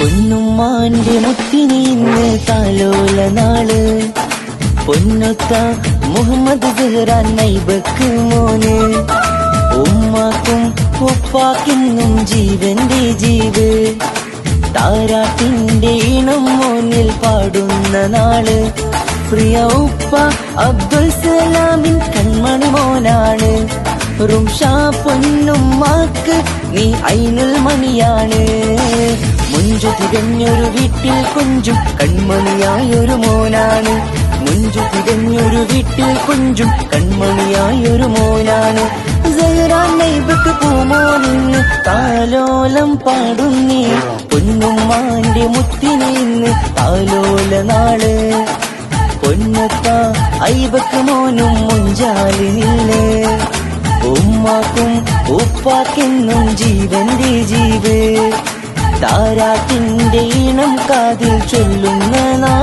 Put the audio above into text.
പൊന്നുമ്മാന്റെ മുത്തിനി ഇന്ന് താലോല നാൾ. പൊന്നൊത്ത മുഹമ്മദ് സെഹ്റാൻ നൈബക്ക് മോന്. ഉമ്മാക്കും ഉപ്പാക്കിന്നും ജീവന്റെ ജീവ്. താരാട്ടിന്റെ ഇണം മോനിൽ പാടുന്ന നാൾ. പ്രിയ ഉപ്പ അബ്ദുൽ സലാമിൻ കൺമണി മോനാണ്. റുംഷാ പൊന്നുമ്മാക്ക് നീ ഐനുൽ മണിയാണ്. തികഞ്ഞൊരു വീട്ടിൽ കുഞ്ചും കൺമണിയായൊരു മോനാണ്. മുഞ്ചു തികഞ്ഞൊരു വീട്ടിൽ കുഞ്ചും കൺമണിയായൊരു മോനാണ്. നൈബക്ക് പൂമോനിന്ന് താലോലം പാടുന്നി. പൊന്നുമ്മാന്റെ മുത്തിനെ ഇന്ന് താലോല നാൾ. പൊന്നത്ത ഐബക്ക് മോനും മുഞ്ചാലിനില്ലേ. ഉമ്മാക്കും ഉപ്പാക്കെന്നും ജീവന്റെ ജീവ്. താരാട്ടിന്റെ ഇണം കാതിൽ ചൊല്ലുന്ന നാ